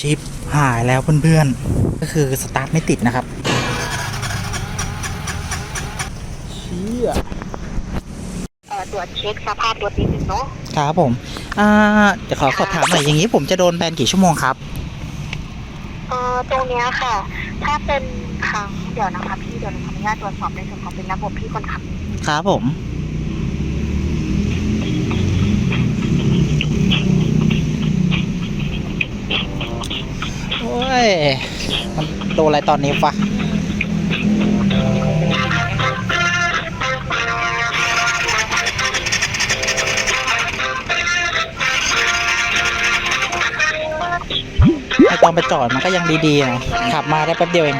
ชิปหายแล้วเพื่อนๆ ก็คือสตาร์ทไม่ติดนะครับเชี่ยเอ่อตรวจเช็คสภาพรถนิดนึงเนาะครับผม อ่าเดี๋ยวขอสอบถามหน่อยอย่างนี้ผมจะโดนแบนกี่ชั่วโมงครับเอ่อตรงเนี้ยค่ะ ถ้าเป็นครั้งเดี๋ยวนะคะพี่เดี๋ยวหนูขออนุญาตตรวจสอบในส่วนของเป็นระบบพี่คนขับ ครับผม ย มันโดนอะไรตอนนี้ฟะไอตอนไปจอดมันก็ยังดีๆนะขับมาได้แป๊บเดียวเอง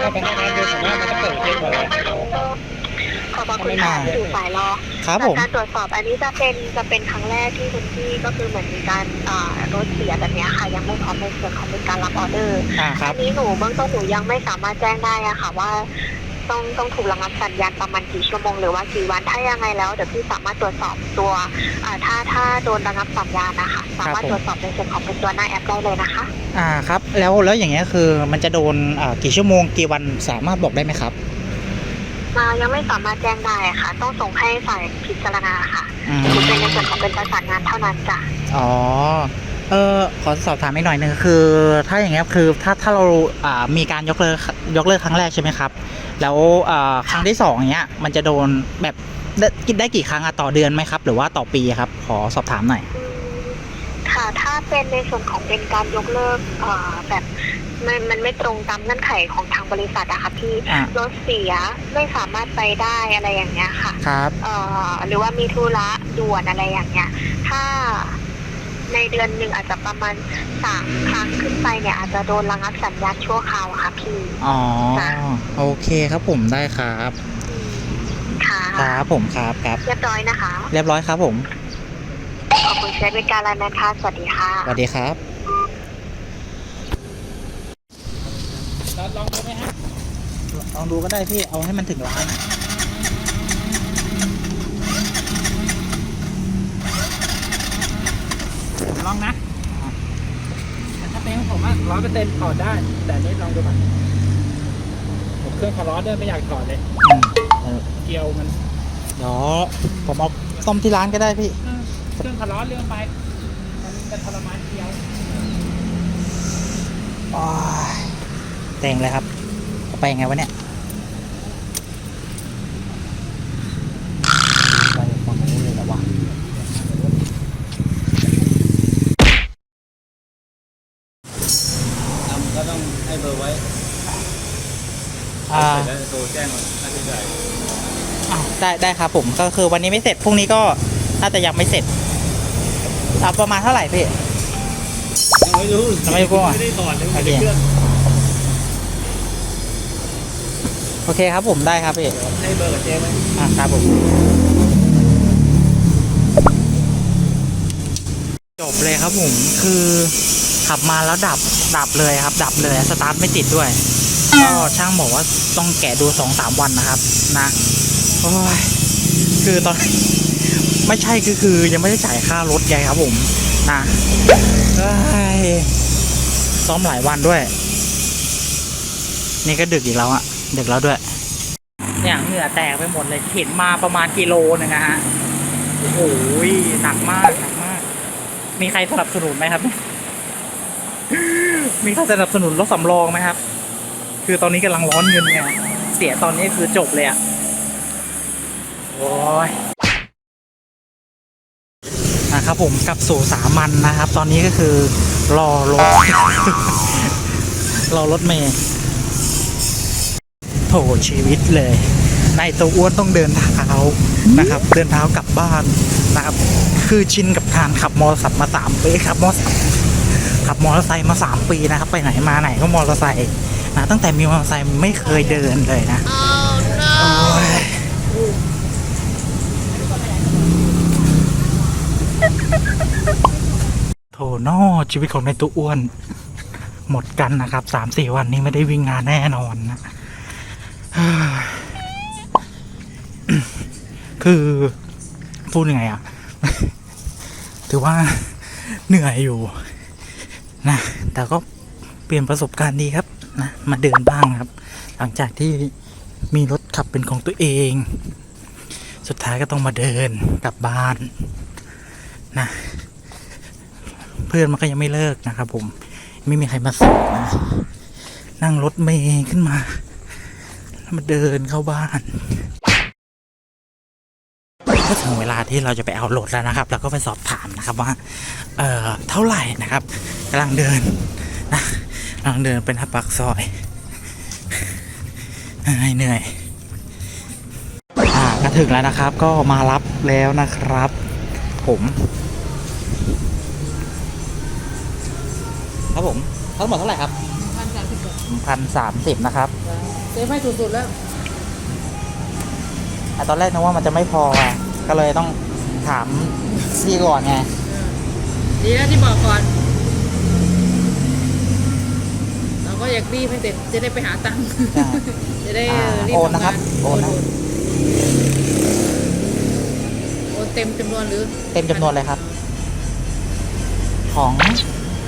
ถ้าเป็นทางการโดยส่วนมากมันจะเปิดเช็คหมดเลยขอบพระคุณค่ะที่อยู่สายรอ ครับผมจากการตรวจสอบอันนี้จะเป็นจะเป็นครั้งแรกที่คุณพี่ก็คือเหมือนมีการเอ่อรถเสียแบบเนี้ยค่ะ ยังไม่พร้อมในส่วนของเป็นการรับออเดอร์อ่าครัอับนนี้หนูเบื้องต้นหนูยังไม่สามารถแจ้งได้อะค่ะว่า ต้องต้องถูกระงับสัญญาณประมาณกี่ชั่วโมงหรือว่ากี่วันถ้ายังไงแล้วเดี๋ยวพี่สามารถตรวจสอบตัวอ่าถ้าถ้าโดนระงับสัญญาณนะคะสามารถตรวจสอบในส่วนของเป็นตัวหน้าแอปได้เลยนะคะ อ่าครับ แล้วแล้วอย่างเงี้ยคือมันจะโดนอ่ากี่ชั่วโมงกี่วันสามารถบอกได้ไหมครับ อ่ายังไม่สามารถแจ้งได้ค่ะ ต้องส่งให้ฝ่ายพิจารณาค่ะอืมคุณเป็นในส่วนของเป็นประสานงานเท่านั้นจ้ะอ๋อ เออขอสอบถามอีกหน่อยหนึ่งคือ ถ้าอย่างเงี้ยคือถ้าถ้าเราอ่ามีการยกเลิกยกเลิกครั้งแรกใช่ไหมครับ แล้วอ่าครั้งที่สองอย่างเงี้ยมันจะโดนแบบได้กินได้กี่ครั้งอะต่อเดือนไหมครับ หรือว่าต่อปีอะครับ ขอสอบถามหน่อย อืมค่ะ ถ้าเป็นในส่วนของเป็นการยกเลิกเอ่อแบบมันมันไม่ตรงตามเงื่อนไขของทางบริษัทอะค่ะพี่อะรถเสียไม่สามารถไปได้อะไรอย่างเงี้ยค่ะครับเอ่อหรือว่ามีธุระด่วนอะไรอย่างเงี้ย ถ้าในเดือนหนึ่งอาจจะประมาณสามครั้งขึ้นไปเนี่ย อาจจะโดนระงับสัญญาณชั่วคราวค่ะพี่ อ๋อจ้ะโอเคครับผมได้ครับ ค่ะครับผมครับครับเรียบร้อยนะคะ เรียบร้อยครับผม ขอบคุณใช้บริการแล้วนะคะ สวัสดีค่ะ สวัสดีครับลองลองดูไหมฮะ ลองดูก็ได้พี่ เอาให้มันถึงร้านผมลองนะแต่ถ้าเป็นของผมอะร้อยเปอร์เซ็นต์ถอดได้ แต่อันนี้ลองดูก่อนผมเครื่องคอร้อนด้วยไม่อยากถอดเลยอืมเออเกียวมัน เดี๋ยวผมเอาซ่อมที่ร้านก็ได้พี่ เออเครื่องคอร้อนเรื่องไป มันจะทรมานเกียวโอ้ยแต่งเลยครับเอาไปยังไงวะเนี่ยไปฝั่งนู้นเลยเหรอวะทำก็ต้องให้เบอร์ไว้อ่าเสร็จแล้วโทรแจ้งว่าค่าใช้จ่ายอ้าวได้ได้ครับผมก็คือวันนี้ไม่เสร็จพรุ่งนี้ก็น่าจะยังไม่เสร็จ เอาประมาณเท่าไหร่พี่ ยังไม่รู้ยังไม่รู้อะ ไม่ได้ถอดเลยโอไม่เคได้เครื่องโอเคครับผมได้ครับพี่ ให้เบอร์กับเจ๊ไหมอ่าครับผม จบเลยครับผมคือขับมาแล้วดับดับเลยครับ ดับเลยสตาร์ทไม่ติดด้วย ก็ช่างบอกว่าต้องแกะดูสองสามวันนะครับ นะโอ้ยคือตอน ไม่ใช่คือคือยังไม่ได้จ่ายค่ารถไงครับผมนะซ้อมหลายวันด้วย นี่ก็ดึกอีกแล้วอะดึกแล้วด้วย เนี่ยเหงื่อแตกไปหมดเลยเข็นมาประมาณกิโลนึงนะฮะโอ้โหหนักมากหนักมาก มีใครสนับสนุนไหมครับ มีใครสนับสนุนรถสำรองไหมครับ คือตอนนี้กำลังร้อนเงินไงเสียตอนนี้คือจบเลยอะโอ้ย นะครับผมกับสู่สามัญนะครับ ตอนนี้ก็คือรอรถ รอรถเมย์โถชีวิตเลย ในตัวอ้วนต้องเดินเท้านะครับ เดินเท้ากลับบ้านนะครับ คือชินกับการขับมอเตอร์ไซค์มาสามปีขับมอเตอร์ไซค์ขับมอเตอร์ไซค์มาสามปีนะครับ ไปไหนมาไหนก็มอเตอร์ไซค์นะตั้งแต่มีมอเตอร์ไซค์ไม่เคยเดินเลยนะโอ้ยโถ นอชีวิตของในตัวอ้วน หมดกันนะครับสามสี่วันนี้ไม่ได้วิ่งงานแน่นอนนะคือพูดยังไงอะถือว่าเหนื่อยอยู่นะแต่ก็เปลี่ยนประสบการณ์ดีครับนะมาเดินบ้างครับ หลังจากที่มีรถขับเป็นของตัวเอง สุดท้ายก็ต้องมาเดินกลับบ้านนะ เพื่อนมันก็ยังไม่เลิกนะครับผมไม่มีใครมาส่งนะนั่งรถเมย์ขึ้นมา แล้วมาเดินเข้าบ้านก็ถึงเวลาที่เราจะไปเอารถแล้วนะครับแล้วก็ไปสอบถามนะครับว่า เอ่อเท่าไหร่นะครับกำลังเดินนะกำลังเดินเป็นทับปากซอยเหนื่อยเหนื่อยอ่าก็ถึงแล้วนะครับ ก็มารับแล้วนะครับ ผม ครับผม ทั้งหมดเท่าไหร่ครับพันสามสิบบาทพันสามสิบนะครับเซฟให้สุดๆแล้วอะตอนแรกนึกว่ามันจะไม่พออะก็เลยต้องถามพี่ก่อนไงดีแล้วที่บอกก่อน เราก็อยากรีบให้เสร็จจะได้ไปหาตังค์ใช่จะได้อ่ารีบโอนทำนะครับงานโอนนะโอนเต็มจำนวนหรือ เต็มจำนวนเลยครับ ของ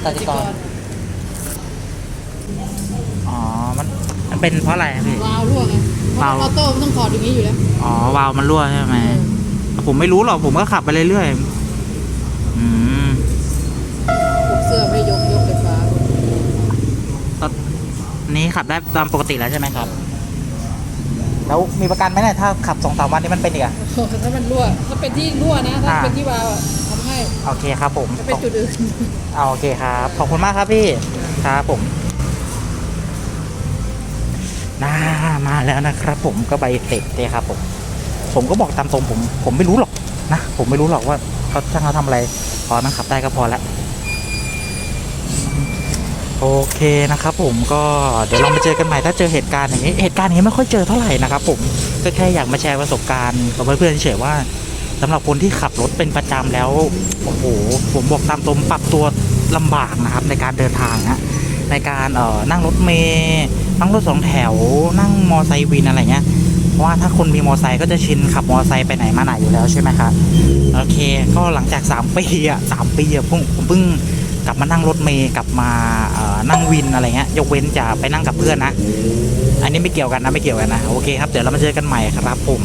กสิกร อ๋อ มัน มันเป็นเพราะอะไรอะพี่ วาล์วรั่วไงเพราะวาล์ว ออโต้มันต้องถอดอย่างนี้อยู่แล้วอ๋อ วาล์วมันรั่วใช่ไหม ผมไม่รู้หรอก ผมก็ขับไปเรื่อยๆ อืมพวกเสื้อไม่ยกยกไฟฟ้าตอนนี้ขับได้ตามปกติแล้วใช่ไหมครับ แล้วมีประกันไหมเนี่ย ถ้าขับสองสามวันนี้มันเป็นอีกอะ ถ้ามันรั่ว ถ้าเป็นที่รั่วนะ ถ้าอ่า เป็นที่วาล์วอะทำให้โอเคครับผม ถ้าเป็นจุดอื่น เอาโอเคครับ ขอบคุณมากครับพี่ ครับผม น่ามาแล้วนะครับ ผมก็ใบเสร็จเลยครับผม ผมก็บอกตามตรงผม ผมไม่รู้หรอกนะ ผมไม่รู้หรอกว่าเขาช่างเขาทำอะไร พอมันขับได้ก็พอแล้วโอเคนะครับผมก็เดี๋ยวเรามาเจอกันใหม่ถ้าเจอเหตุการณ์อย่างนี้เหตุการณ์นี้ไม่ค่อยเจอเท่าไหร่นะครับผมก็แค่อยากมาแชร์ประสบการณ์กับเพื่อนๆเฉยๆว่าสำหรับคนที่ขับรถเป็นประจำแล้วโอ้โหผมบอกตามตรงปรับตัวลำบากนะครับในการเดินทางนะในการเอ่อนั่งรถเมย์ นั่งรถสองแถวนั่งมอไซค์วินอะไรเงี้ยเพราะว่าถ้าคนมีมอไซค์ก็จะชินขับมอไซค์ไปไหนมาไหนอยู่แล้วใช่ไหมครับโอเค ก็หลังจากสามปีอะสามปีอะผมผมเพิ่งกลับมานั่งรถเมย์กลับมานั่งวินอะไรเงี้ยยกเว้นจะไปนั่งกับเพื่อนนะ อันนี้ไม่เกี่ยวกันนะไม่เกี่ยวกันนะโอเคครับเดี๋ยวเรามาเจอกันใหม่ครับผม